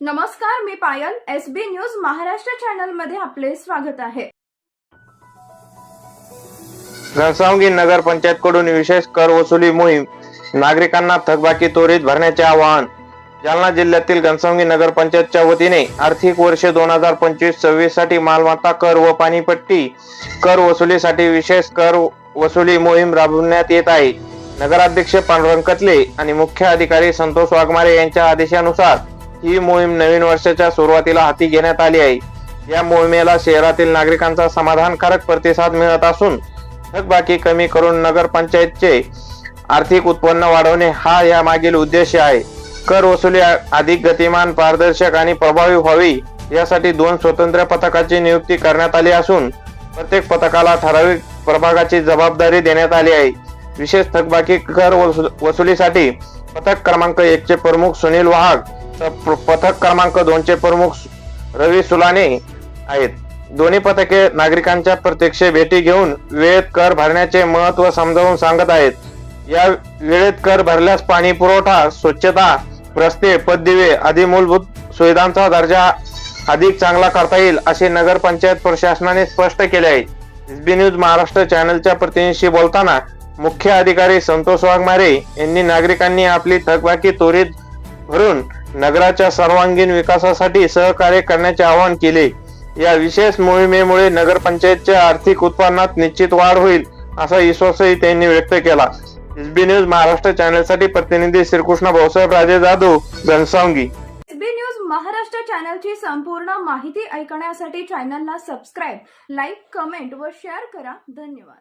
नमस्कार मी Payal S B news Maharashtra चॅनलमध्ये आपले स्वागत आहे. घनसावंगी नगर पंचायत कडून विशेष कर वसुली मोहीम नागरिकांना थकबाकी त्वरित भरण्याचे आवाहन. जालना जिल्ह्यातील घनसावंगी नगर पंचायतच्या वतीने आर्थिक वर्ष दोन हजार पंचवीस सव्वीससाठी मालमत्ता कर व पाणीपट्टी कर वसुलीसाठी विशेष कर वसुली मोहीम राबवण्यात येत आहे. नगराध्यक्ष पांडुरंग कतले आणि मुख्य अधिकारी संतोष वाघमारे यांच्या आदेशानुसार ही मोहीम नवीन वर्षाच्या सुरुवातीला हाती घेण्यात आली आहे. या मोहिमेला शहरातील नागरिकांचा समाधानकारक प्रतिसाद मिळत असून थकबाकी कमी करून नगरपंचायतचे आर्थिक उत्पन्न वाढवणे हा या मागील उद्देश आहे. कर वसुली अधिक गतिमान पारदर्शक आणि प्रभावी व्हावी यासाठी दोन स्वतंत्र पथकाची नियुक्ती करण्यात आली असून प्रत्येक पथकाला ठराविक प्रभागाची जबाबदारी देण्यात आली आहे. विशेष थकबाकी कर वसुलीसाठी पथक क्रमांक एकचे प्रमुख सुनील वाहक पथक क्रमांक दोनचे प्रमुख रवी सुलाने आहेत. दोन्ही पथके नागरिकांच्या प्रत्यक्ष भेटी घेऊन वेळेत कर भरण्याचे महत्त्व समजावून सांगत आहेत. या वेळेत कर भरल्यास पाणी पुरवठा स्वच्छता रस्ते पददिवे आदी मूलभूत सुविधांचा दर्जा अधिक चांगला करता येईल असे नगर पंचायत प्रशासनाने स्पष्ट केले आहे. एसबी न्यूज महाराष्ट्र चॅनलच्या प्रतिनिधीशी बोलताना मुख्य अधिकारी संतोष वाघमारे यांनी नागरिकांनी आपली थकबाकी त्वरित भरून नगराच्या सर्वांगीण विकासासाठी सहकार्य करण्याचे आवाहन केले. या विशेष मोहिमेमुळे नगरपंचायतच्या आर्थिक उत्पन्नात निश्चित वाढ होईल असा विश्वासही त्यांनी व्यक्त केला. एसबी न्यूज महाराष्ट्र चॅनलसाठी प्रतिनिधी Shrikrishna Bhausaheb Raje Jadhav Ghansawangi. S B news Maharashtra चॅनलची संपूर्ण माहिती ऐकण्यासाठी चॅनलला सबस्क्राईब लाईक कमेंट व शेअर करा. धन्यवाद.